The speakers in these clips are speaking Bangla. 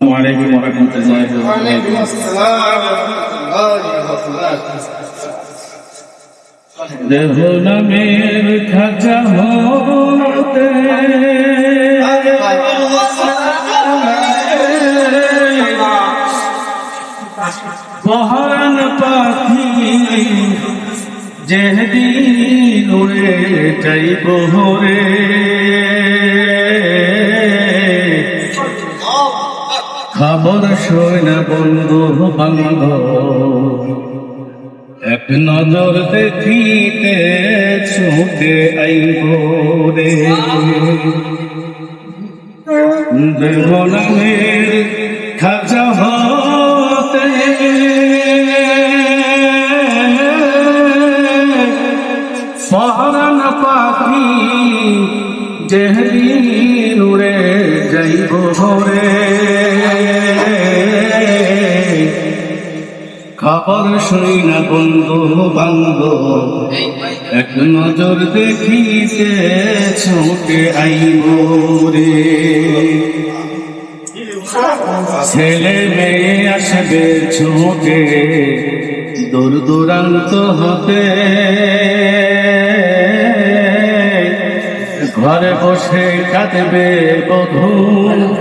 ওয়ালাইকুম রহমতুল্লাহ ওয়ালাইকুম আসসালাম রঘুনামের খাজা পাখি যেদিন উড়ে যাইব রে খবর শোয় না বন্ধু বান্ধব, এক নজর দেখিতে ছুটে আইব রে। দেবনামের খাজা হতে পহরান পাখি যেদিন উড়ে যাইব ভরে খবর শুই না বন্ধু বান্ধব। এক নজর দেখিতে ছুটে আইব রে। ছেলে মেয়ে আসবে ছুটে, দূর দূরান্ত হতে। ঘরে বসে কাঁদবে বধূ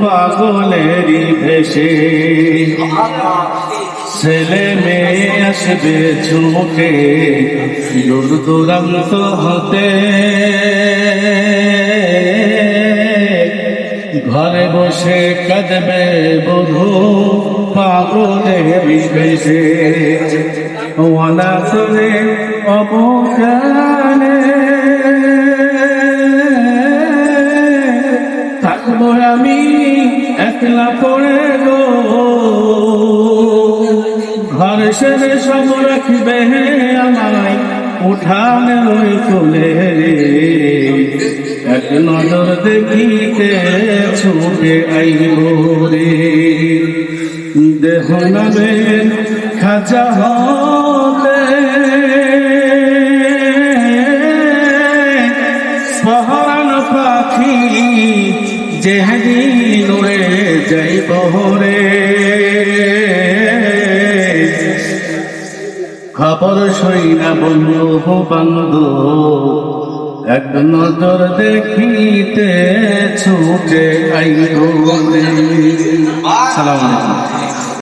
পাগলেরই ভেসে ছেলে মেয়ে আসবে ছুটে দূর দূরান্ত হতে। ঘরে বসে কাঁদবে বধূ, পাগলে বিশেষে ওয়ালা করে অবকালে। থাকব আমি একলা পড়ে গো। সেরে সব রাখবে আমায়, উঠানে রই চলে এক নজর দেখিতে ছুটে আইব রে। দেহ নামে খাজা হতে সহরান পাখি যেদিন উড়ে যাইব রে। খবর সই না বন্ধু বান্ধব এক নজর দেখিতে ছুটে আইব সালাম আলাইকুম।